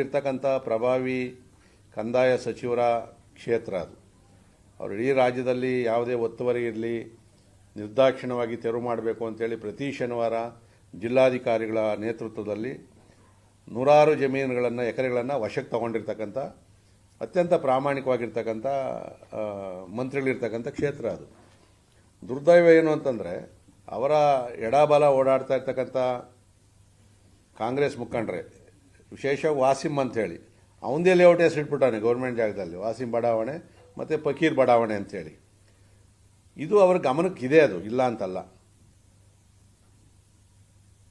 ಇರ್ತಕ್ಕಂಥ ಪ್ರಭಾವಿ ಕಂದಾಯ ಸಚಿವರ ಕ್ಷೇತ್ರ ಅದು. ಅವರು ಇಡೀ ರಾಜ್ಯದಲ್ಲಿ ಯಾವುದೇ ಒತ್ತುವರಿ ಇರಲಿ, ನಿರ್ದಾಕ್ಷಿಣ್ಯವಾಗಿ ತೆರವು ಮಾಡಬೇಕು ಅಂತೇಳಿ ಪ್ರತಿ ಶನಿವಾರ ಜಿಲ್ಲಾಧಿಕಾರಿಗಳ ನೇತೃತ್ವದಲ್ಲಿ ನೂರಾರು ಜಮೀನುಗಳನ್ನು, ಎಕರೆಗಳನ್ನು ವಶಕ್ಕೆ ತಗೊಂಡಿರ್ತಕ್ಕಂಥ, ಅತ್ಯಂತ ಪ್ರಾಮಾಣಿಕವಾಗಿರ್ತಕ್ಕಂಥ ಮಂತ್ರಿಗಳಿರ್ತಕ್ಕಂಥ ಕ್ಷೇತ್ರ ಅದು. ದುರ್ದೈವ ಏನು ಅಂತಂದರೆ, ಅವರ ಎಡಬಲ ಓಡಾಡ್ತಾ ಇರ್ತಕ್ಕಂಥ ಕಾಂಗ್ರೆಸ್ ಮುಖಂಡರೇ ವಿಶೇಷ ವಾಸಿಮ್ ಅಂತೇಳಿ ಅವನದೇ ಲೇಔಟ್ ಹೆಸರಿಟ್ಬಿಟ್ಟಾನೆ ಗೌರ್ಮೆಂಟ್ ಜಾಗದಲ್ಲಿ. ವಾಸಿಮ್ ಬಡಾವಣೆ ಮತ್ತು ಫಕೀರ್ ಬಡಾವಣೆ ಅಂತೇಳಿ ಇದು ಅವ್ರ ಗಮನಕ್ಕಿದೆ ಅದು, ಇಲ್ಲ ಅಂತಲ್ಲ.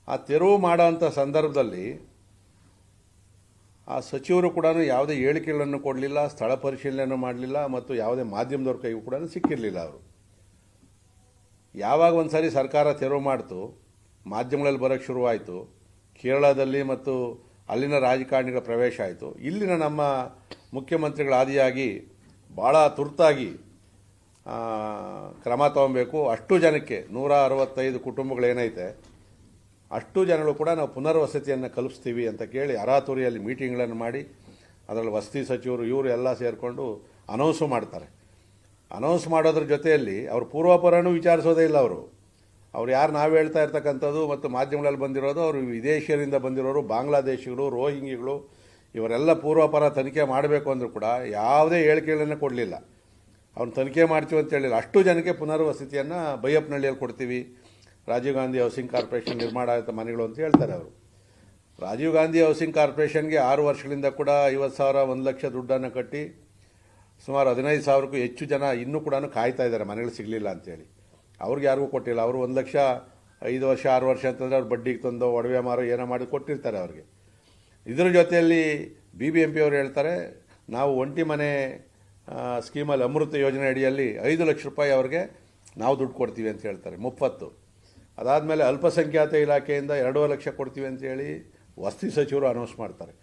ಆ ತೆರವು ಮಾಡೋವಂಥ ಸಂದರ್ಭದಲ್ಲಿ ಆ ಸಚಿವರು ಕೂಡ ಯಾವುದೇ ಹೇಳಿಕೆಗಳನ್ನು ಕೊಡಲಿಲ್ಲ, ಸ್ಥಳ ಪರಿಶೀಲನೆ ಮಾಡಲಿಲ್ಲ ಮತ್ತು ಯಾವುದೇ ಮಾಧ್ಯಮದವ್ರ ಕೈಗೂ ಕೂಡ ಸಿಕ್ಕಿರಲಿಲ್ಲ ಅವರು. ಯಾವಾಗ ಒಂದು ಸಾರಿ ಸರ್ಕಾರ ತೆರವು ಮಾಡ್ತು, ಮಾಧ್ಯಮಗಳಲ್ಲಿ ಬರೋಕ್ಕೆ ಶುರುವಾಯಿತು, ಕೇರಳದಲ್ಲಿ ಮತ್ತು ಅಲ್ಲಿನ ರಾಜಕಾರಣಿಗಳ ಪ್ರವೇಶ ಆಯಿತು. ಇಲ್ಲಿನ ನಮ್ಮ ಮುಖ್ಯಮಂತ್ರಿಗಳ ಆದಿಯಾಗಿ ಭಾಳ ತುರ್ತಾಗಿ ಕ್ರಮ ತಗೊಬೇಕು. ಅಷ್ಟು ಜನಕ್ಕೆ, ನೂರ ಅರವತ್ತೈದು ಕುಟುಂಬಗಳೇನೈತೆ ಅಷ್ಟು ಜನಗಳು ಕೂಡ ನಾವು ಪುನರ್ವಸತಿಯನ್ನು ಕಲ್ಪಿಸ್ತೀವಿ ಅಂತ ಕೇಳಿ ಅರಾತುರಿಯಲ್ಲಿ ಮೀಟಿಂಗ್ಗಳನ್ನು ಮಾಡಿ, ಅದರಲ್ಲಿ ವಸತಿ ಸಚಿವರು, ಇವರು ಎಲ್ಲ ಸೇರಿಕೊಂಡು ಅನೌನ್ಸು ಮಾಡ್ತಾರೆ. ಅನೌನ್ಸ್ ಮಾಡೋದ್ರ ಜೊತೆಯಲ್ಲಿ ಅವ್ರ ಪೂರ್ವಾಪರನೂ ವಿಚಾರಿಸೋದೇ ಇಲ್ಲ ಅವರು. ಅವ್ರು ಯಾರು ನಾವು ಹೇಳ್ತಾ ಇರ್ತಕ್ಕಂಥದ್ದು ಮತ್ತು ಮಾಧ್ಯಮಗಳಲ್ಲಿ ಬಂದಿರೋದು, ಅವರು ವಿದೇಶಿಯರಿಂದ ಬಂದಿರೋರು, ಬಾಂಗ್ಲಾದೇಶಿಗಳು ರೋಹಿಂಗಿಗಳು ಇವರೆಲ್ಲ ಪೂರ್ವಾಪರ ತನಿಖೆ ಮಾಡಬೇಕು ಅಂದರೂ ಕೂಡ ಯಾವುದೇ ಹೇಳಿಕೆಗಳನ್ನು ಕೊಡಲಿಲ್ಲ. ಅವ್ನು ತನಿಖೆ ಮಾಡ್ತೀವಿ ಅಂತ ಹೇಳಿಲ್ಲ. ಅಷ್ಟು ಜನಕ್ಕೆ ಪುನರ್ವಸತಿಯನ್ನು ಬೈಯಪ್ಪನಹಳ್ಳಿಯಲ್ಲಿ ಕೊಡ್ತೀವಿ. ರಾಜೀವ್ ಗಾಂಧಿ ಹೌಸಿಂಗ್ ಕಾರ್ಪೊರೇಷನ್ ನಿರ್ಮಾಣ ಆಯಿತು ಮನೆಗಳು ಅಂತ ಹೇಳ್ತಾರೆ ಅವರು. ರಾಜೀವ್ ಗಾಂಧಿ ಹೌಸಿಂಗ್ ಕಾರ್ಪೊರೇಷನ್ಗೆ ಆರು ವರ್ಷಗಳಿಂದ ಕೂಡ ಐವತ್ತು ಸಾವಿರ, ಒಂದು ಲಕ್ಷ ದುಡ್ಡನ್ನು ಕಟ್ಟಿ ಸುಮಾರು ಹದಿನೈದು ಸಾವಿರಕ್ಕೂ ಹೆಚ್ಚು ಜನ ಇನ್ನೂ ಕೂಡ ಕಾಯ್ತಾ ಇದ್ದಾರೆ. ಮನೆಗಳು ಸಿಗಲಿಲ್ಲ ಅಂತೇಳಿ ಅವ್ರಿಗೆ ಯಾರಿಗೂ ಕೊಟ್ಟಿಲ್ಲ. ಅವರು ಒಂದು ಲಕ್ಷ ಐದು ವರ್ಷ, ಆರು ವರ್ಷ ಅಂತಂದರೆ ಅವ್ರು ಬಡ್ಡಿಗೆ ತಂದು, ಒಡವೆ ಮಾರೋ ಏನೋ ಮಾಡಿ ಕೊಟ್ಟಿರ್ತಾರೆ ಅವ್ರಿಗೆ. ಇದರ ಜೊತೆಯಲ್ಲಿ ಬಿ ಬಿ ಎಂ ಪಿ ಅವರು ಹೇಳ್ತಾರೆ, ನಾವು ಒಂಟಿ ಮನೆ ಸ್ಕೀಮಲ್ಲಿ ಅಮೃತ ಯೋಜನೆ ಅಡಿಯಲ್ಲಿ ಐದು ಲಕ್ಷ ರೂಪಾಯಿ ಅವ್ರಿಗೆ ನಾವು ದುಡ್ಡು ಕೊಡ್ತೀವಿ ಅಂತ ಹೇಳ್ತಾರೆ, ಮುಪ್ಪತ್ತು. ಅದಾದಮೇಲೆ ಅಲ್ಪಸಂಖ್ಯಾತ ಇಲಾಖೆಯಿಂದ ಎರಡೂವರೆ ಲಕ್ಷ ಕೊಡ್ತೀವಿ ಅಂತೇಳಿ ವಸ್ತಿ ಸಚಿವರು ಅನೌನ್ಸ್ ಮಾಡ್ತಾರೆ.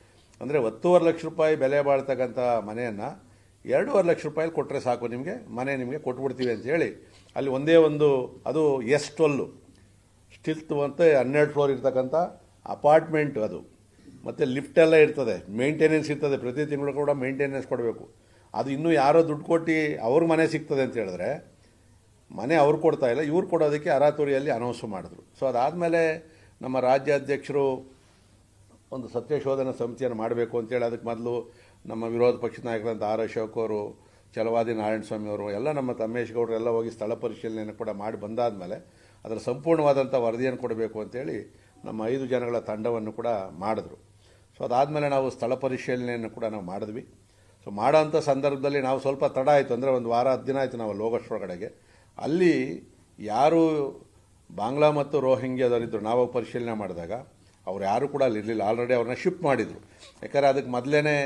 ಅಂದರೆ ಹತ್ತೂವರೆ ಲಕ್ಷ ರೂಪಾಯಿ ಬೆಲೆ ಬಾಳ್ತಕ್ಕಂಥ ಮನೆಯನ್ನು ಎರಡೂವರೆ ಲಕ್ಷ ರೂಪಾಯಿ ಕೊಟ್ಟರೆ ಸಾಕು ನಿಮಗೆ, ಮನೆ ನಿಮಗೆ ಕೊಟ್ಬಿಡ್ತೀವಿ ಅಂತ ಹೇಳಿ, ಅಲ್ಲಿ ಒಂದೇ ಒಂದು, ಅದು ಎಸ್ ಟ್ವೆಲ್ಲು, ಸ್ಟಿಲ್ತ್ ಅಂತ ಹನ್ನೆರಡು ಫ್ಲೋರ್ ಇರ್ತಕ್ಕಂಥ ಅಪಾರ್ಟ್ಮೆಂಟ್ ಅದು. ಮತ್ತು ಲಿಫ್ಟ್ ಎಲ್ಲ ಇರ್ತದೆ, ಮೇಂಟೆನೆನ್ಸ್ ಇರ್ತದೆ, ಪ್ರತಿ ತಿಂಗಳು ಕೂಡ ಮೇಂಟೆನೆನ್ಸ್ ಕೊಡಬೇಕು. ಅದು ಇನ್ನೂ ಯಾರೋ ದುಡ್ಡು ಕೊಟ್ಟು ಅವ್ರ ಮನೆ ಸಿಗ್ತದೆ ಅಂತ ಹೇಳಿದ್ರೆ, ಮನೆ ಅವ್ರು ಕೊಡ್ತಾ ಇಲ್ಲ, ಇವ್ರು ಕೊಡೋದಕ್ಕೆ ಅರಾತುರಿಯಲ್ಲಿ ಅನೌನ್ಸ್ ಮಾಡಿದ್ರು. ಸೊ ಅದಾದಮೇಲೆ ನಮ್ಮ ರಾಜ್ಯಾಧ್ಯಕ್ಷರು ಒಂದು ಸತ್ಯಶೋಧನಾ ಸಮಿತಿಯನ್ನು ಮಾಡಬೇಕು ಅಂತೇಳಿ ಅದಕ್ಕೆ ಮೊದಲು ನಮ್ಮ ವಿರೋಧ ಪಕ್ಷದ ನಾಯಕರಂತ ಆರ್ ಅಶೋಕ್ ಅವರು ಚಲವಾದಿ ನಾರಾಯಣ ಸ್ವಾಮಿ ಅವರು, ಎಲ್ಲ ನಮ್ಮ ತಮ್ಮೇಶ್ ಗೌಡರು ಎಲ್ಲ ಹೋಗಿ ಸ್ಥಳ ಪರಿಶೀಲನೆಯನ್ನು ಕೂಡ ಮಾಡಿ ಬಂದಾದ ಮೇಲೆ ಅದರ ಸಂಪೂರ್ಣವಾದಂಥ ವರದಿಯನ್ನು ಕೊಡಬೇಕು ಅಂತೇಳಿ ನಮ್ಮ ಐದು ಜನಗಳ ತಂಡವನ್ನು ಕೂಡ ಮಾಡಿದ್ರು. ಸೊ ಅದಾದಮೇಲೆ ನಾವು ಸ್ಥಳ ಪರಿಶೀಲನೆಯನ್ನು ಕೂಡ ನಾವು ಮಾಡಿದ್ವಿ. ಸೊ ಮಾಡೋಂಥ ಸಂದರ್ಭದಲ್ಲಿ ನಾವು ಸ್ವಲ್ಪ ತಡ ಆಯಿತು ಅಂದರೆ ಒಂದು ವಾರ, ಹತ್ತು ದಿನ ಆಯಿತು ನಾವು ಕಡೆಗೆ. ಅಲ್ಲಿ ಯಾರು ಬಾಂಗ್ಲಾ ಮತ್ತು ರೋಹಿಂಗ್ಯದವರಿದ್ದರು ನಾವು ಪರಿಶೀಲನೆ ಮಾಡಿದಾಗ, ಅವ್ರು ಯಾರು ಕೂಡ ಅಲ್ಲಿ ಇರಲಿಲ್ಲ. ಆಲ್ರೆಡಿ ಅವ್ರನ್ನ ಶಿಫ್ಟ್ ಮಾಡಿದರು. ಯಾಕಂದರೆ ಅದಕ್ಕೆ ಮೊದಲೇ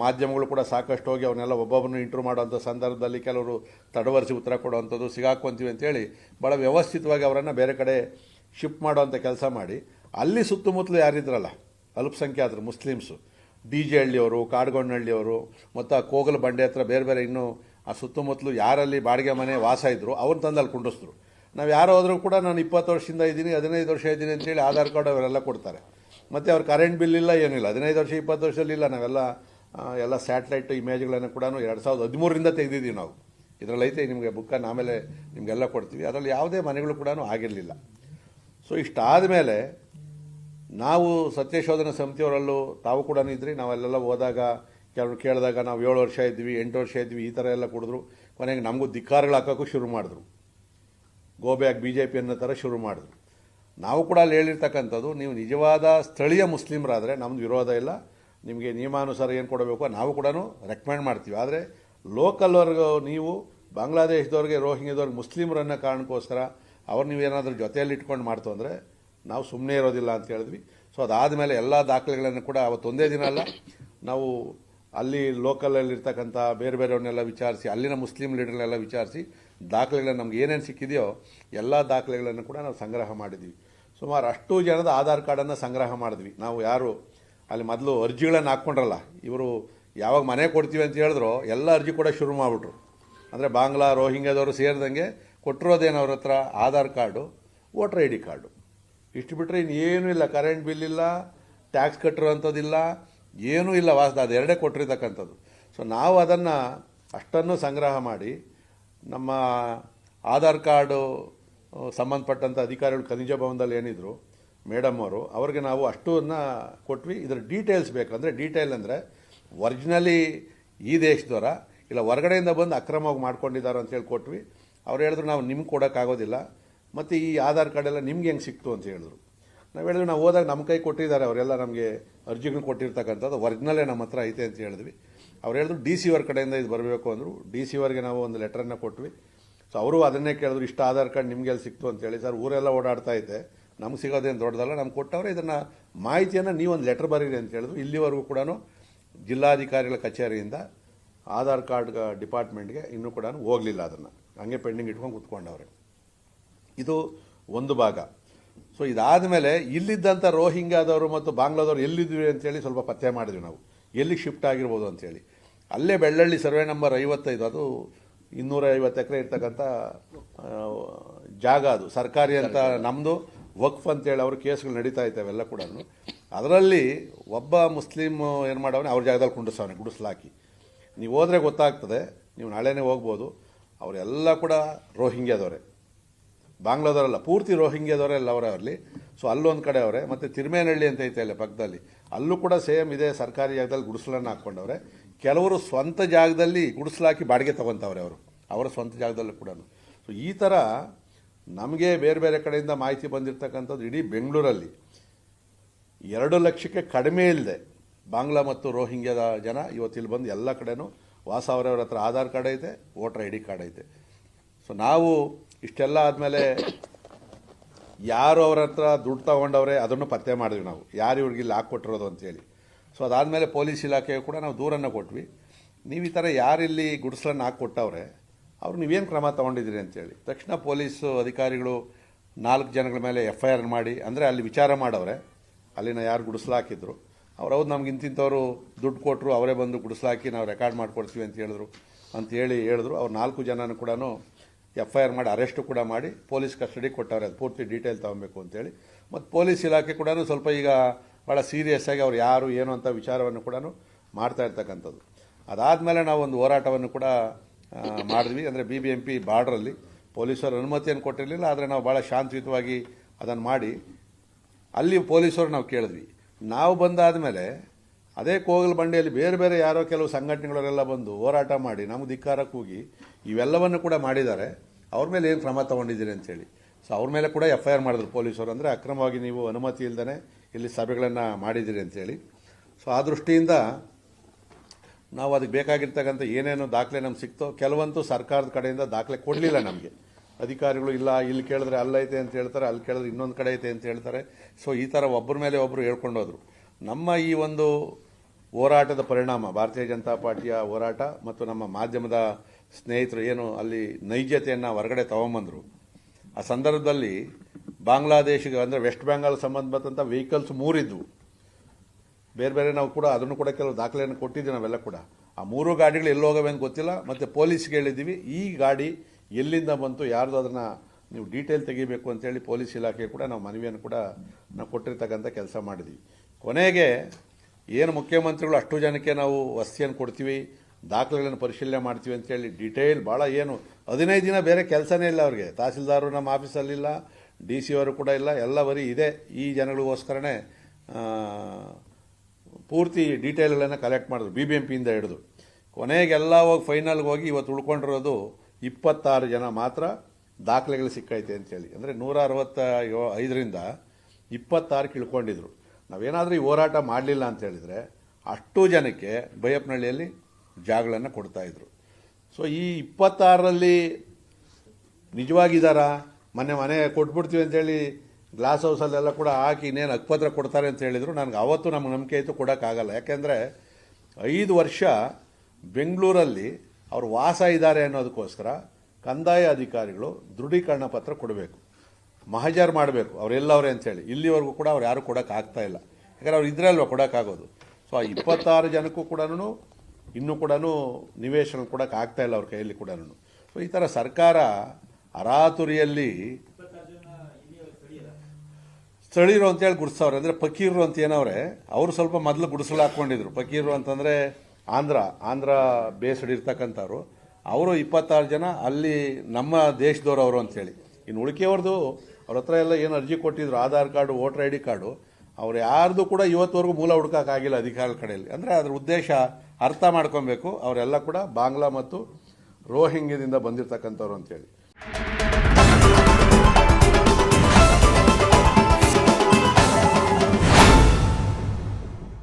ಮಾಧ್ಯಮಗಳು ಕೂಡ ಸಾಕಷ್ಟು ಹೋಗಿ ಅವನ್ನೆಲ್ಲ ಒಬ್ಬೊಬ್ಬರನ್ನು ಇಂಟ್ರೂ ಮಾಡೋಂಥ ಸಂದರ್ಭದಲ್ಲಿ ಕೆಲವರು ತಡವರಿಸಿ ಉತ್ತರ ಕೊಡುವಂಥದ್ದು ಸಿಗಾಕೊಂತೀವಿ ಅಂತೇಳಿ ಭಾಳ ವ್ಯವಸ್ಥಿತವಾಗಿ ಅವರನ್ನು ಬೇರೆ ಕಡೆ ಶಿಫ್ಟ್ ಮಾಡುವಂಥ ಕೆಲಸ ಮಾಡಿ. ಅಲ್ಲಿ ಸುತ್ತಮುತ್ತಲು ಯಾರಿದ್ರಲ್ಲ, ಅಲ್ಪಸಂಖ್ಯಾತರು, ಮುಸ್ಲಿಮ್ಸು, ಡಿ ಜೆ ಹಳ್ಳಿಯವರು ಕಾಡ್ಗೊಂಡಹಳ್ಳಿಯವರು ಮತ್ತು ಆ ಕೋಗಲ ಬಂಡೆ ಹತ್ರ ಬೇರೆ ಬೇರೆ ಇನ್ನೂ ಆ ಸುತ್ತಮುತ್ತಲು ಯಾರಲ್ಲಿ ಬಾಡಿಗೆ ಮನೆ ವಾಸ ಇದ್ದರು ಅವ್ರನ್ನ ತಂದು ಅಲ್ಲಿ ಕುಂಡಿಸಿದ್ರು. ನಾವು ಯಾರು ಹೋದರೂ ಕೂಡ ನಾನು ಇಪ್ಪತ್ತು ವರ್ಷದಿಂದ ಇದ್ದೀನಿ, ಹದಿನೈದು ವರ್ಷ ಇದ್ದೀನಿ ಅಂತೇಳಿ ಆಧಾರ್ ಕಾರ್ಡ್ ಅವರೆಲ್ಲ ಕೊಡ್ತಾರೆ. ಮತ್ತು ಅವ್ರ ಕರೆಂಟ್ ಬಿಲ್ ಇಲ್ಲ, ಏನಿಲ್ಲ. ಹದಿನೈದು ವರ್ಷ, ಇಪ್ಪತ್ತು ವರ್ಷದಲ್ಲಿ ಇಲ್ಲ, ನಾವೆಲ್ಲ ಎಲ್ಲ ಸ್ಯಾಟಲೈಟ್ ಇಮೇಜ್ಗಳನ್ನು ಕೂಡ ಎರಡು ಸಾವಿರದ ಹದಿಮೂರರಿಂದ ತೆಗೆದಿದ್ದೀವಿ ನಾವು. ಇದರಲ್ಲಿ ಐತೆ ನಿಮಗೆ ಬುಕ್ಕನ್ನು ಆಮೇಲೆ ನಿಮಗೆಲ್ಲ ಕೊಡ್ತೀವಿ. ಅದರಲ್ಲಿ ಯಾವುದೇ ಮನೆಗಳು ಕೂಡ ಆಗಿರಲಿಲ್ಲ. ಸೊ ಇಷ್ಟಾದ ಮೇಲೆ ನಾವು ಸತ್ಯಶೋಧನಾ ಸಮಿತಿಯವರಲ್ಲೂ ತಾವು ಕೂಡ ಇದ್ರಿ. ನಾವೆಲ್ಲ ಹೋದಾಗ ಕೆಲವರು ಕೇಳಿದಾಗ ನಾವು ಏಳು ವರ್ಷ ಇದ್ವಿ, ಎಂಟು ವರ್ಷ ಇದ್ವಿ, ಈ ಥರ ಎಲ್ಲ ಕೊಡಿದ್ರು. ಕೊನೆಗೆ ನಮಗೂ ಧಿಕ್ಕಾರಗಳು ಹಾಕೋಕ್ಕೂ ಶುರು ಮಾಡಿದ್ರು. Go back B J P ಅನ್ನೋ ಥರ ಶುರು ಮಾಡಿದ್ರು. ನಾವು ಕೂಡ ಅಲ್ಲಿ ಹೇಳಿರ್ತಕ್ಕಂಥದ್ದು, ನೀವು ನಿಜವಾದ ಸ್ಥಳೀಯ ಮುಸ್ಲಿಮರಾದರೆ ನಮ್ಮದು ವಿರೋಧ ಇಲ್ಲ. ನಿಮಗೆ ನಿಯಮಾನುಸಾರ ಏನು ಕೊಡಬೇಕು ನಾವು ಕೂಡ ರೆಕಮೆಂಡ್ ಮಾಡ್ತೀವಿ. ಆದರೆ ಲೋಕಲ್ವರೆಗೂ ನೀವು, ಬಾಂಗ್ಲಾದೇಶದವ್ರಿಗೆ, ರೋಹಿಂಗ್ಯದವ್ರಿಗೆ, ಮುಸ್ಲಿಮರನ್ನ ಕಾರಣಕ್ಕೋಸ್ಕರ ಅವ್ರು ನೀವೇನಾದರೂ ಜೊತೆಯಲ್ಲಿ ಇಟ್ಕೊಂಡು ಮಾಡ್ತು ಅಂದರೆ ನಾವು ಸುಮ್ಮನೆ ಇರೋದಿಲ್ಲ ಅಂತ ಹೇಳಿದ್ವಿ. ಸೊ ಅದಾದಮೇಲೆ ಎಲ್ಲ ದಾಖಲೆಗಳನ್ನು ಕೂಡ ಅವತ್ತೊಂದೇ ದಿನ ಅಲ್ಲ, ನಾವು ಅಲ್ಲಿ ಲೋಕಲಲ್ಲಿರ್ತಕ್ಕಂಥ ಬೇರೆ ಬೇರೆಯವ್ರನ್ನೆಲ್ಲ ವಿಚಾರಿಸಿ, ಅಲ್ಲಿನ ಮುಸ್ಲಿಂ ಲೀಡರ್ನೆಲ್ಲ ವಿಚಾರಿಸಿ ದಾಖಲೆಗಳನ್ನು ನಮ್ಗೆ ಏನೇನು ಸಿಕ್ಕಿದೆಯೋ ಎಲ್ಲ ದಾಖಲೆಗಳನ್ನು ಕೂಡ ನಾವು ಸಂಗ್ರಹ ಮಾಡಿದ್ವಿ. ಸುಮಾರು ಅಷ್ಟು ಜನದ ಆಧಾರ್ ಕಾರ್ಡನ್ನು ಸಂಗ್ರಹ ಮಾಡಿದ್ವಿ. ನಾವು ಯಾರು ಅಲ್ಲಿ ಮೊದಲು ಅರ್ಜಿಗಳನ್ನು ಹಾಕ್ಕೊಂಡ್ರಲ್ಲ, ಇವರು ಯಾವಾಗ ಮನೆ ಕೊಡ್ತೀವಿ ಅಂತ ಹೇಳಿದ್ರು, ಎಲ್ಲ ಅರ್ಜಿ ಕೂಡ ಶುರು ಮಾಡಿಬಿಟ್ರು. ಅಂದರೆ ಬಾಂಗ್ಲಾ, ರೋಹಿಂಗ್ಯಾದವರು ಸೇರಿದಂಗೆ ಕೊಟ್ಟಿರೋದೇನು ಅವ್ರ ಹತ್ರ, Aadhaar card, voter I D card. ಇಷ್ಟು ಬಿಟ್ಟರೆ ಇನ್ನೇನೂ ಇಲ್ಲ, ಕರೆಂಟ್ ಬಿಲ್ ಇಲ್ಲ, ಟ್ಯಾಕ್ಸ್ ಕಟ್ಟಿರೋವಂಥದ್ದಿಲ್ಲ, ಏನೂ ಇಲ್ಲ ವಾಸದ ಅದು ಎರಡೇ ಕೊಟ್ಟಿರ್ತಕ್ಕಂಥದ್ದು. ಸೊ ನಾವು ಅದನ್ನು ಅಷ್ಟನ್ನು ಸಂಗ್ರಹ ಮಾಡಿ, ನಮ್ಮ ಆಧಾರ್ ಕಾರ್ಡು ಸಂಬಂಧಪಟ್ಟಂಥ ಅಧಿಕಾರಿಗಳು ಖನಿಜ ಭವನದಲ್ಲಿ ಏನಿದ್ರು ಮೇಡಮ್ ಅವರು, ಅವ್ರಿಗೆ ನಾವು ಅಷ್ಟನ್ನು ಕೊಟ್ವಿ. ಇದರ ಡೀಟೇಲ್ಸ್ ಬೇಕು. ಅಂದರೆ ಡೀಟೇಲ್ ಅಂದರೆ ಒರಿಜಿನಲಿ ಈ ದೇಶದವರ, ಇಲ್ಲ ಹೊರಗಡೆಯಿಂದ ಬಂದು ಅಕ್ರಮವಾಗಿ ಮಾಡ್ಕೊಂಡಿದ್ದಾರೆ ಅಂತ ಹೇಳಿ ಕೊಟ್ವಿ. ಅವ್ರು ಹೇಳಿದ್ರು ನಾವು ನಿಮ್ಗೆ ಕೊಡೋಕ್ಕಾಗೋದಿಲ್ಲ. ಮತ್ತು ಈ ಆಧಾರ್ ಕಾರ್ಡ್ ಎಲ್ಲ ನಿಮ್ಗೆ ಹೆಂಗೆ ಸಿಕ್ತು ಅಂತ ಹೇಳಿದ್ರು. ನಾವು ಹೇಳಿದ್ರು ನಾವು ಹೋದಾಗ ನಮ್ಮ ಕೈ ಕೊಟ್ಟಿದ್ದಾರೆ. ಅವರೆಲ್ಲ ನಮಗೆ ಅರ್ಜಿಗಳು ಕೊಟ್ಟಿರ್ತಕ್ಕಂಥದ್ದು. ಒರಿಜಿನಲೇ ನಮ್ಮ ಹತ್ರ ಐತೆ ಅಂತ ಹೇಳಿದ್ವಿ. ಅವ್ರು ಹೇಳಿದ್ರು ಡಿ ಸಿ ಅವ್ರ ಕಡೆಯಿಂದ ಇದು ಬರಬೇಕು ಅಂದರು. ಡಿ ಸಿ ಅವ್ರಿಗೆ ನಾವು ಒಂದು ಲೆಟರನ್ನು ಕೊಟ್ವಿ. ಸೊ ಅವರು ಅದನ್ನೇ ಕೇಳಿದ್ರು, ಇಷ್ಟು ಆಧಾರ್ ಕಾರ್ಡ್ ನಿಮಗೆಲ್ಲ ಸಿಕ್ತು ಅಂತೇಳಿ ಸರ್, ಊರೆಲ್ಲ ಓಡಾಡ್ತಾ ಐತೆ ನಮ್ಗೆ ಸಿಗೋದೇನು ದೊಡ್ಡದಲ್ಲ ನಮ್ಗೆ ಕೊಟ್ಟವ್ರೆ ಇದನ್ನು ಮಾಹಿತಿಯನ್ನು ನೀವೊಂದು ಲೆಟರ್ ಬರೀರಿ ಅಂತ ಹೇಳಿದ್ರು. ಇಲ್ಲಿವರೆಗೂ ಕೂಡ ಜಿಲ್ಲಾಧಿಕಾರಿಗಳ ಕಚೇರಿಯಿಂದ ಆಧಾರ್ ಕಾರ್ಡ್ ಡಿಪಾರ್ಟ್ಮೆಂಟ್ಗೆ ಇನ್ನೂ ಕೂಡ ಹೋಗಲಿಲ್ಲ ಅದನ್ನು. ಹಂಗೆ ಪೆಂಡಿಂಗ್ ಇಟ್ಕೊಂಡು ಕೂತ್ಕೊಂಡವ್ರೆ. ಇದು ಒಂದು ಭಾಗ. ಸೊ ಇದಾದ ಮೇಲೆ ಇಲ್ಲಿದ್ದಂಥ ರೋಹಿಂಗ್ಯಾದವರು ಮತ್ತು ಬಾಂಗ್ಲಾದವರು ಎಲ್ಲಿದ್ವಿ ಅಂತೇಳಿ ಸ್ವಲ್ಪ ಪತ್ತೆ ಮಾಡಿದ್ವಿ ನಾವು. ಎಲ್ಲಿ ಶಿಫ್ಟ್ ಆಗಿರ್ಬೋದು ಅಂತೇಳಿ. ಅಲ್ಲೇ ಬೆಳ್ಳಳ್ಳಿ ಸರ್ವೆ ನಂಬರ್ ಐವತ್ತೈದು ಅದು ಇನ್ನೂರ ಐವತ್ತು ಎಕರೆ ಇರ್ತಕ್ಕಂಥ ಜಾಗ ಅದು. ಸರ್ಕಾರಿ ಅಂತ ನಮ್ಮದು ವಕ್ಫ್ ಅಂತೇಳಿ ಅವ್ರ ಕೇಸ್ಗಳು ನಡೀತಾ ಇದ್ದಾವೆಲ್ಲ ಕೂಡ ಅದರಲ್ಲಿ ಒಬ್ಬ ಮುಸ್ಲಿಂ ಏನು ಮಾಡವನೇ, ಅವ್ರ ಜಾಗದಲ್ಲಿ ಕುಂಡಿಸವನೆ ಗುಡಿಸ್ಲಾಕಿ. ನೀವು ಹೋದ್ರೆ ಗೊತ್ತಾಗ್ತದೆ, ನೀವು ನಾಳೆನೇ ಹೋಗ್ಬೋದು. ಅವರೆಲ್ಲ ಕೂಡ ರೋಹಿಂಗ್ಯಾದವರೇ. ಬಾಂಗ್ಲಾದವರಲ್ಲ, ಪೂರ್ತಿ ರೋಹಿಂಗ್ಯಾದವರೇ ಎಲ್ಲ ಅವರೇ ಅವರಲ್ಲಿ. ಸೊ ಅಲ್ಲೊಂದು ಕಡೆ ಅವರೇ, ಮತ್ತು ತಿರುಮೇನಹಳ್ಳಿ ಅಂತ ಐತೆ ಅಲ್ಲೇ ಪಕ್ಕದಲ್ಲಿ. ಅಲ್ಲೂ ಕೂಡ ಸೇಮ್ ಇದೆ ಸರ್ಕಾರಿ ಜಾಗದಲ್ಲಿ ಗುಡಿಸಲನ್ನು ಹಾಕ್ಕೊಂಡವ್ರೆ. ಕೆಲವರು ಸ್ವಂತ ಜಾಗದಲ್ಲಿ ಗುಡಿಸ್ಲಾಕಿ ಬಾಡಿಗೆ ತಗೊಂತವ್ರೆ ಅವರು. ಅವರ ಸ್ವಂತ ಜಾಗದಲ್ಲೂ ಕೂಡ ಸೊ ಈ ಥರ ನಮಗೆ ಬೇರೆ ಬೇರೆ ಕಡೆಯಿಂದ ಮಾಹಿತಿ ಬಂದಿರತಕ್ಕಂಥದ್ದು ಇಡೀ ಬೆಂಗಳೂರಲ್ಲಿ. ಎರಡು ಲಕ್ಷಕ್ಕೆ ಕಡಿಮೆ ಇಲ್ಲದೆ ಬಾಂಗ್ಲಾ ಮತ್ತು ರೋಹಿಂಗ್ಯದ ಜನ ಇವತ್ತಿಲ್ಲಿ ಬಂದು ಎಲ್ಲ ಕಡೆನೂ ವಾಸ ಅವರವ್ರ ಹತ್ರ ಆಧಾರ್ ಕಾರ್ಡ್ ಐತೆ, ವೋಟರ್ ಐ ಡಿ ಕಾರ್ಡ್ ಐತೆ. ಸೊ ನಾವು ಇಷ್ಟೆಲ್ಲ ಆದಮೇಲೆ ಯಾರು ಅವ್ರ ಹತ್ರ ದುಡ್ಡು ತಗೊಂಡವ್ರೆ ಅದನ್ನು ಪತ್ತೆ ಮಾಡಿದ್ವಿ ನಾವು. ಯಾರು ಇವ್ರಿಗೆ ಇಲ್ಲಿ ಹಾಕ್ಕೊಟ್ಟಿರೋದು ಅಂತೇಳಿ ಸೊ ಅದಾದಮೇಲೆ ಪೊಲೀಸ್ ಇಲಾಖೆಗೆ ಕೂಡ ನಾವು ದೂರನ್ನು ಕೊಟ್ವಿ. ನೀವು ಈ ಥರ ಯಾರಿಲ್ಲಿ ಗುಡಿಸ್ಲನ್ನು ಹಾಕ್ಕೊಟ್ಟವ್ರೆ ಅವ್ರು ನೀವೇನು ಕ್ರಮ ತೊಗೊಂಡಿದ್ದೀರಿ ಅಂತೇಳಿ. ತಕ್ಷಣ ಪೊಲೀಸ್ ಅಧಿಕಾರಿಗಳು ನಾಲ್ಕು ಜನಗಳ ಮೇಲೆ ಎಫ್ ಐ ಆರ್ ಮಾಡಿ, ಅಂದರೆ ಅಲ್ಲಿ ವಿಚಾರ ಮಾಡವ್ರೆ, ಅಲ್ಲಿನ ಯಾರು ಗುಡಿಸ್ಲಾಕಿದ್ರು ಅವ್ರು ಹೌದು, ನಮ್ಗೆ ಇಂತಿಂಥವ್ರು ದುಡ್ಡು ಕೊಟ್ಟರು ಅವರೇ ಬಂದು ಗುಡಿಸ್ಲಾಕಿ ನಾವು ರೆಕಾರ್ಡ್ ಮಾಡಿಕೊಡ್ತೀವಿ ಅಂತ ಹೇಳಿದ್ರು. ಅಂತ ಹೇಳಿ ಹೇಳಿದ್ರು. ಅವ್ರು ನಾಲ್ಕು ಜನನೂ ಕೂಡ ಎಫ್ ಐ ಆರ್ ಮಾಡಿ, ಅರೆಸ್ಟು ಕೂಡ ಮಾಡಿ, ಪೊಲೀಸ್ ಕಸ್ಟಡಿ ಕೊಟ್ಟವ್ರೆ. ಅದು ಪೂರ್ತಿ ಡೀಟೇಲ್ ತೊಗೊಬೇಕು ಅಂತೇಳಿ ಮತ್ತು ಪೊಲೀಸ್ ಇಲಾಖೆ ಕೂಡ ಸ್ವಲ್ಪ ಈಗ ಭಾಳ ಸೀರಿಯಸ್ ಆಗಿ ಅವ್ರು ಯಾರು, ಏನು ಅಂತ ವಿಚಾರವನ್ನು ಕೂಡ ಮಾಡ್ತಾ ಇರ್ತಕ್ಕಂಥದ್ದು. ಅದಾದಮೇಲೆ ನಾವು ಒಂದು ಹೋರಾಟವನ್ನು ಕೂಡ ಮಾಡಿದ್ವಿ ಅಂದರೆ ಬಿ ಬಿ ಎಂ ಪಿ ಬಾರ್ಡ್ರಲ್ಲಿ ಪೊಲೀಸರು ಅನುಮತಿಯನ್ನು ಕೊಟ್ಟಿರಲಿಲ್ಲ, ಆದರೆ ನಾವು ಭಾಳ ಶಾಂತಿಯುತವಾಗಿ ಅದನ್ನು ಮಾಡಿ, ಅಲ್ಲಿ ಪೊಲೀಸರು ನಾವು ಕೇಳಿದ್ವಿ. ನಾವು ಬಂದಾದ ಮೇಲೆ ಅದೇ ಕೋಗಲ್ ಬಂಡೆಯಲ್ಲಿ ಬೇರೆ ಬೇರೆ ಯಾರೋ ಕೆಲವು ಸಂಘಟನೆಗಳವರೆಲ್ಲ ಬಂದು ಹೋರಾಟ ಮಾಡಿ ನಮ್ಮ ಧಿಕ್ಕಾರ ಕೂಗಿ ಇವೆಲ್ಲವನ್ನು ಕೂಡ ಮಾಡಿದ್ದಾರೆ. ಅವ್ರ ಮೇಲೆ ಏನು ಕ್ರಮ ತಗೊಂಡಿದ್ದೀರಿ ಅಂತೇಳಿ. ಸೊ ಅವ್ರ ಮೇಲೆ ಕೂಡ ಎಫ್ ಐ ಆರ್ ಮಾಡಿದ್ರು ಪೊಲೀಸರು, ಅಂದರೆ ಅಕ್ರಮವಾಗಿ ನೀವು ಅನುಮತಿ ಇಲ್ಲದೇ ಇಲ್ಲಿ ಸಭೆಗಳನ್ನು ಮಾಡಿದ್ದೀರಿ ಅಂತೇಳಿ. ಸೊ ಆ ದೃಷ್ಟಿಯಿಂದ ನಾವು ಅದಕ್ಕೆ ಬೇಕಾಗಿರ್ತಕ್ಕಂಥ ಏನೇನು ದಾಖಲೆ ನಮ್ಗೆ ಸಿಕ್ತೋ, ಕೆಲವಂತೂ ಸರ್ಕಾರದ ಕಡೆಯಿಂದ ದಾಖಲೆ ಕೊಡಲಿಲ್ಲ ನಮಗೆ. ಅಧಿಕಾರಿಗಳು, ಇಲ್ಲ, ಇಲ್ಲಿ ಕೇಳಿದ್ರೆ ಅಲ್ಲೈತೆ ಅಂತ ಹೇಳ್ತಾರೆ, ಅಲ್ಲಿ ಕೇಳಿದ್ರೆ ಇನ್ನೊಂದು ಕಡೆ ಐತೆ ಅಂತ ಹೇಳ್ತಾರೆ. ಸೊ ಈ ಥರ ಒಬ್ಬರ ಮೇಲೆ ಒಬ್ಬರು ಹೇಳ್ಕೊಂಡೋದ್ರು. ನಮ್ಮ ಈ ಒಂದು ಹೋರಾಟದ ಪರಿಣಾಮ, ಭಾರತೀಯ ಜನತಾ ಪಾರ್ಟಿಯ ಹೋರಾಟ ಮತ್ತು ನಮ್ಮ ಮಾಧ್ಯಮದ ಸ್ನೇಹಿತರು ಏನು ಅಲ್ಲಿ ನೈಜತೆಯನ್ನು ಹೊರಗಡೆ ತಗೊಂಬಂದರು. ಆ ಸಂದರ್ಭದಲ್ಲಿ ಬಾಂಗ್ಲಾದೇಶಿಗೆ ಅಂದರೆ ವೆಸ್ಟ್ ಬೆಂಗಾಲ್ ಸಂಬಂಧಪಟ್ಟಂಥ ವೆಹಿಕಲ್ಸ್ ಮೂರಿದ್ವು. ಬೇರೆ ಬೇರೆ ನಾವು ಕೂಡ ಅದನ್ನು ಕೂಡ ಕೆಲವು ದಾಖಲೆಯನ್ನು ಕೊಟ್ಟಿದ್ದೀವಿ ನಾವೆಲ್ಲ ಕೂಡ. ಆ ಮೂರು ಗಾಡಿಗಳು ಎಲ್ಲಿ ಹೋಗವೆ ಅಂತ ಗೊತ್ತಿಲ್ಲ, ಮತ್ತು ಪೊಲೀಸ್ಗೆ ಹೇಳಿದ್ದೀವಿ, ಈ ಗಾಡಿ ಎಲ್ಲಿಂದ ಬಂತು ಯಾರ್ದು ಅದನ್ನು ನೀವು ಡೀಟೇಲ್ ತೆಗಿಬೇಕು ಅಂತೇಳಿ ಪೊಲೀಸ್ ಇಲಾಖೆ ಕೂಡ ನಾವು ಮನವಿಯನ್ನು ಕೂಡ ನಾವು ಕೊಟ್ಟಿರ್ತಕ್ಕಂಥ ಕೆಲಸ ಮಾಡಿದ್ವಿ ಕೊನೆಗೆ ಏನು ಮುಖ್ಯಮಂತ್ರಿಗಳು ಅಷ್ಟು ಜನಕ್ಕೆ ನಾವು ವಸ್ತಿಯನ್ನು ಕೊಡ್ತೀವಿ, ದಾಖಲೆಗಳನ್ನು ಪರಿಶೀಲನೆ ಮಾಡ್ತೀವಿ ಅಂತೇಳಿ ಡೀಟೇಲ್ ಭಾಳ ಏನು, ಹದಿನೈದು ದಿನ ಬೇರೆ ಕೆಲಸನೇ ಇಲ್ಲ ಅವ್ರಿಗೆ. ತಹಸೀಲ್ದಾರು ನಮ್ಮ ಆಫೀಸಲ್ಲಿಲ್ಲ ಡಿ ಸಿ ಅವರು ಕೂಡ ಇಲ್ಲ, ಎಲ್ಲ ಬರೀ ಇದೆ. ಈ ಜನಗಳಿಗೋಸ್ಕರನೇ ಪೂರ್ತಿ ಡೀಟೇಲ್ಗಳನ್ನು ಕಲೆಕ್ಟ್ ಮಾಡಿದ್ರು. ಬಿ ಬಿ ಎಂ ಪಿಯಿಂದ ಹಿಡಿದು. ಕೊನೆಗೆಲ್ಲ ಹೋಗಿ ಫೈನಲ್ಗೆ ಹೋಗಿ ಇವತ್ತು ಉಳ್ಕೊಂಡಿರೋದು ಇಪ್ಪತ್ತಾರು ಜನ ಮಾತ್ರ ದಾಖಲೆಗಳು ಸಿಕ್ಕೈತೆ ಅಂತೇಳಿ ಅಂದರೆ ನೂರ ಅರವತ್ತ ಐದರಿಂದ ಇಪ್ಪತ್ತಾರು ಕಿಳ್ಕೊಂಡಿದ್ರು ನಾವೇನಾದರೂ ಈ ಹೋರಾಟ ಮಾಡಲಿಲ್ಲ ಅಂತ ಹೇಳಿದರೆ ಅಷ್ಟು ಜನಕ್ಕೆ ಬೈಯಪ್ಪನಹಳ್ಳಿಯಲ್ಲಿ ಜಾಗಗಳನ್ನು ಕೊಡ್ತಾಯಿದ್ರು ಸೊ ಈ ಇಪ್ಪತ್ತಾರರಲ್ಲಿ ನಿಜವಾಗಿದ್ದಾರಾ ಮೊನ್ನೆ ಮನೆ ಕೊಟ್ಬಿಡ್ತೀವಿ ಅಂತೇಳಿ ಗ್ಲಾಸ್ ಹೌಸಲ್ಲೆಲ್ಲ ಕೂಡ ಹಾಕಿ ಇನ್ನೇನು ಅಕ್ಪತ್ರ ಕೊಡ್ತಾರೆ ಅಂತ ಹೇಳಿದರು. ನನಗೆ ಅವತ್ತು ನಮ್ಗೆ ನಂಬಿಕೆ ಆಯಿತು ಕೊಡೋಕ್ಕಾಗಲ್ಲ ಯಾಕೆಂದರೆ ಐದು ವರ್ಷ ಬೆಂಗಳೂರಲ್ಲಿ ಅವರು ವಾಸ ಇದ್ದಾರೆ ಅನ್ನೋದಕ್ಕೋಸ್ಕರ ಕಂದಾಯ ಅಧಿಕಾರಿಗಳು ದೃಢೀಕರಣ ಪತ್ರ ಕೊಡಬೇಕು. ಮಹಜರ್ ಮಾಡಬೇಕು ಅವರೆಲ್ಲವ್ರೆ ಅಂತೇಳಿ ಇಲ್ಲಿವರೆಗೂ ಕೂಡ ಅವ್ರು ಯಾರು ಕೊಡೋಕ್ಕಾಗ್ತಾ ಇಲ್ಲ. ಯಾಕಂದರೆ ಅವ್ರು ಇದ್ರೆ ಅಲ್ವಾ ಕೊಡೋಕ್ಕಾಗೋದು ಸೊ ಆ ಇಪ್ಪತ್ತಾರು ಜನಕ್ಕೂ ಕೂಡ ಇನ್ನೂ ಕೂಡ ನಿವೇಶನ ಕೊಡೋಕ್ಕಾಗ್ತಾ ಇಲ್ಲ ಅವ್ರ ಕೈಯಲ್ಲಿ ಕೂಡ ಸೊ ಈ ಥರ ಸರ್ಕಾರ ಅರಾತುರಿಯಲ್ಲಿ ಸ್ಥಳೀಯರು ಅಂತೇಳಿ ಗುಡಿಸೋರು ಅಂದರೆ ಫಕೀರರು ಅಂತ ಏನವ್ರೆ, ಅವರು ಸ್ವಲ್ಪ ಮೊದಲು ಗುಡಿಸಲು ಹಾಕ್ಕೊಂಡಿದ್ರು. ಫಕೀರರು ಅಂತಂದರೆ ಆಂಧ್ರ ಆಂಧ್ರ ಬೇಸ್ಡ್ ಇರ್ತಕ್ಕಂಥವ್ರು. ಅವರು ಇಪ್ಪತ್ತಾರು ಜನ ಅಲ್ಲಿ ನಮ್ಮ ದೇಶದವ್ರು ಅವರು ಅಂತೇಳಿ. ಇನ್ನು ಉಳಿಕೆಯವ್ರದ್ದು ಅವ್ರ ಹತ್ರ ಎಲ್ಲ ಏನು ಅರ್ಜಿ ಕೊಟ್ಟಿದ್ರು, Aadhaar card, voter I D card. ಅವ್ರು ಯಾರ್ದು ಕೂಡ ಇವತ್ತವರೆಗೂ ಮೂಲ ಹುಡುಕಾಗಿಲ್ಲ ಅಧಿಕಾರಿಗಳ ಕಡೆಯಲ್ಲಿ. ಅಂದರೆ ಅದ್ರ ಉದ್ದೇಶ ಅರ್ಥ ಮಾಡ್ಕೊಬೇಕು. ಅವರೆಲ್ಲ ಕೂಡ ಬಾಂಗ್ಲಾ ಮತ್ತು ರೋಹಿಂಗ್ಯದಿಂದ ಬಂದಿರತಕ್ಕಂಥವ್ರು ಅಂತೇಳಿ.